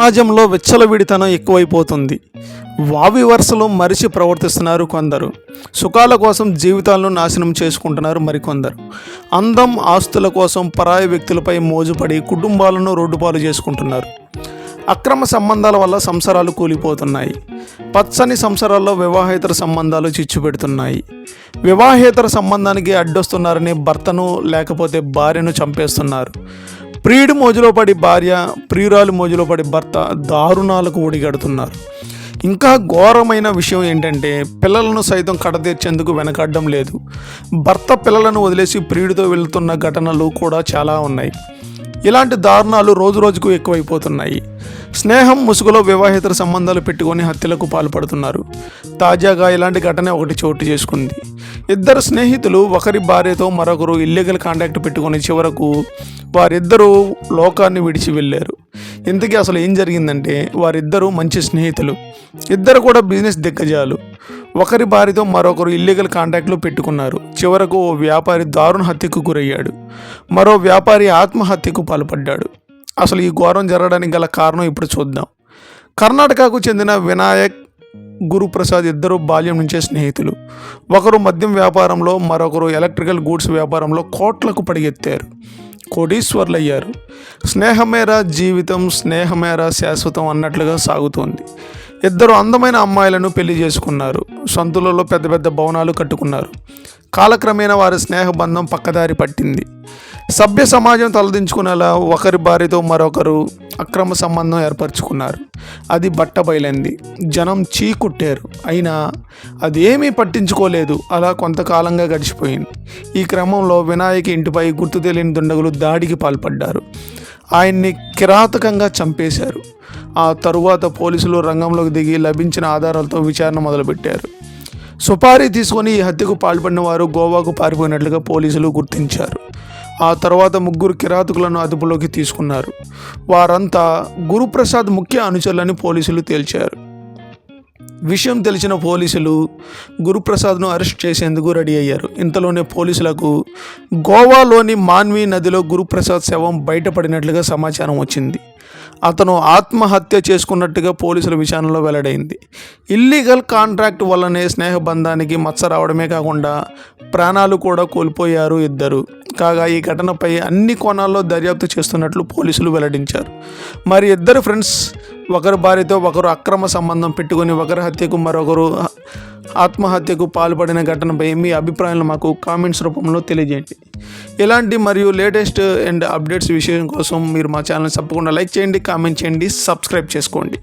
సమాజంలో విచ్చలవిడితనం ఎక్కువైపోతుంది. వావి వరుసలో మరిచి ప్రవర్తిస్తున్నారు కొందరు. సుఖాల కోసం జీవితాలను నాశనం చేసుకుంటున్నారు మరికొందరు. అందం ఆస్తుల కోసం పరాయి వ్యక్తులపై మోజుపడి కుటుంబాలను రోడ్డుపాలు చేసుకుంటున్నారు. అక్రమ సంబంధాల వల్ల సంసారాలు కూలిపోతున్నాయి. పచ్చని సంసారాల్లో వివాహేతర సంబంధాలు చిచ్చు పెడుతున్నాయి వివాహేతర సంబంధానికి అడ్డొస్తున్నారని భర్తను లేకపోతే భార్యను చంపేస్తున్నారు. ప్రియుడి మోజులో పడి భార్య ప్రియురాలు మోజులో పడి భర్త దారుణాలకు ఒడిగడుతున్నారు. ఇంకా ఘోరమైన విషయం ఏంటంటే పిల్లలను సైతం కడతీర్చేందుకు వెనకాడడం లేదు. భర్త పిల్లలను వదిలేసి ప్రియుడితో వెళ్తున్న ఘటనలు కూడా చాలా ఉన్నాయి. ఇలాంటి దారుణాలు రోజు రోజుకు ఎక్కువైపోతున్నాయి. స్నేహం ముసుగులో వివాహేతర సంబంధాలు పెట్టుకొని హత్యలకు పాల్పడుతున్నారు. తాజాగా ఇలాంటి ఘటన ఒకటి చోటు చేసుకుంది. ఇద్దరు స్నేహితులు ఒకరి భార్యతో మరొకరు ఇల్లీగల్ కాంటాక్ట్ పెట్టుకొని చివరకు వారిద్దరూ లోకాన్ని విడిచి వెళ్ళారు. ఇంతకీ అసలు ఏం జరిగిందంటే వారిద్దరూ మంచి స్నేహితులు. ఇద్దరు కూడా బిజినెస్ దిగ్గజాలు. ఒకరి బారితో మరొకరు ఇల్లీగల్ కాంటాక్ట్లో పెట్టుకున్నారు. చివరకు ఓ వ్యాపారి దారుణ హత్యకు గురయ్యాడు. మరో వ్యాపారి ఆత్మహత్యకు పాల్పడ్డాడు. అసలు ఈ ఘోరం జరగడానికి గల కారణం ఇప్పుడు చూద్దాం. కర్ణాటకకు చెందిన వినాయక్ గురుప్రసాద్ ఇద్దరు బాల్యం నుంచే స్నేహితులు. ఒకరు మద్యం వ్యాపారంలో మరొకరు ఎలక్ట్రికల్ గూడ్స్ వ్యాపారంలో కోట్లకు పడిగెత్తారు. కోటీశ్వర్లయ్యారు. స్నేహమేరా జీవితం స్నేహమేరా శాశ్వతం అన్నట్లుగా సాగుతోంది. ఇద్దరు అందమైన అమ్మాయిలను పెళ్ళి చేసుకున్నారు. సొంతులలో పెద్ద పెద్ద భవనాలు కట్టుకున్నారు. కాలక్రమేణా వారి స్నేహబంధం పక్కదారి పట్టింది. సభ్య సమాజం తలదించుకునేలా ఒకరి భార్యతో మరొకరు అక్రమ సంబంధం ఏర్పరచుకున్నారు. అది బట్టబయలైంది జనం చీకుట్టారు అయినా అది ఏమీ పట్టించుకోలేదు. అలా కొంతకాలంగా గడిచిపోయింది. ఈ క్రమంలో వినాయక్ ఇంటిపై గుర్తు తెలియని దుండగులు దాడికి పాల్పడ్డారు. ఆయన్ని కిరాతకంగా చంపేశారు. ఆ తరువాత పోలీసులు రంగంలోకి దిగి లభించిన ఆధారాలతో విచారణ మొదలుపెట్టారు. సుపారీ తీసుకొని ఈ హత్యకు పాల్పడిన వారు గోవాకు పారిపోయినట్లుగా పోలీసులు గుర్తించారు. ఆ తర్వాత ముగ్గురు కిరాతకులను అదుపులోకి తీసుకున్నారు. వారంతా గురుప్రసాద్ ముఖ్య అనుచరులని పోలీసులు తేల్చారు. విషయం తెలిసిన పోలీసులు గురుప్రసాద్ను అరెస్ట్ చేసేందుకు రెడీ అయ్యారు. ఇంతలోనే పోలీసులకు గోవాలోని మాన్వి నదిలో గురుప్రసాద్ శవం బయటపడినట్లుగా సమాచారం వచ్చింది. అతను ఆత్మహత్య చేసుకున్నట్టుగా పోలీసుల విచారణలో వెల్లడైంది. ఇల్లీగల్ కాంట్రాక్ట్ వల్లనే స్నేహబంధానికి మచ్చ రావడమే కాకుండా ప్రాణాలు కూడా కోల్పోయారు ఇద్దరు. కాగా ఈ ఘటనపై అన్ని కోణాల్లో దర్యాప్తు చేస్తున్నట్లు పోలీసులు వెల్లడించారు. మరి ఇద్దరు ఫ్రెండ్స్ ఒకరి భార్యతో ఒకరు అక్రమ సంబంధం పెట్టుకొని ఒకరి హత్యకు మరొకరు ఆత్మహత్యకు పాల్పడిన ఘటనపై మీ అభిప్రాయాలను మాకు కామెంట్స్ రూపంలో తెలియజేయండి. ఇలాంటి మరియు లేటెస్ట్ అండ్ అప్డేట్స్ విషయం కోసం మీరు మా ఛానల్ తప్పకుండా లైక్ చేయండి కామెంట్ చేయండి సబ్స్క్రైబ్ చేసుకోండి.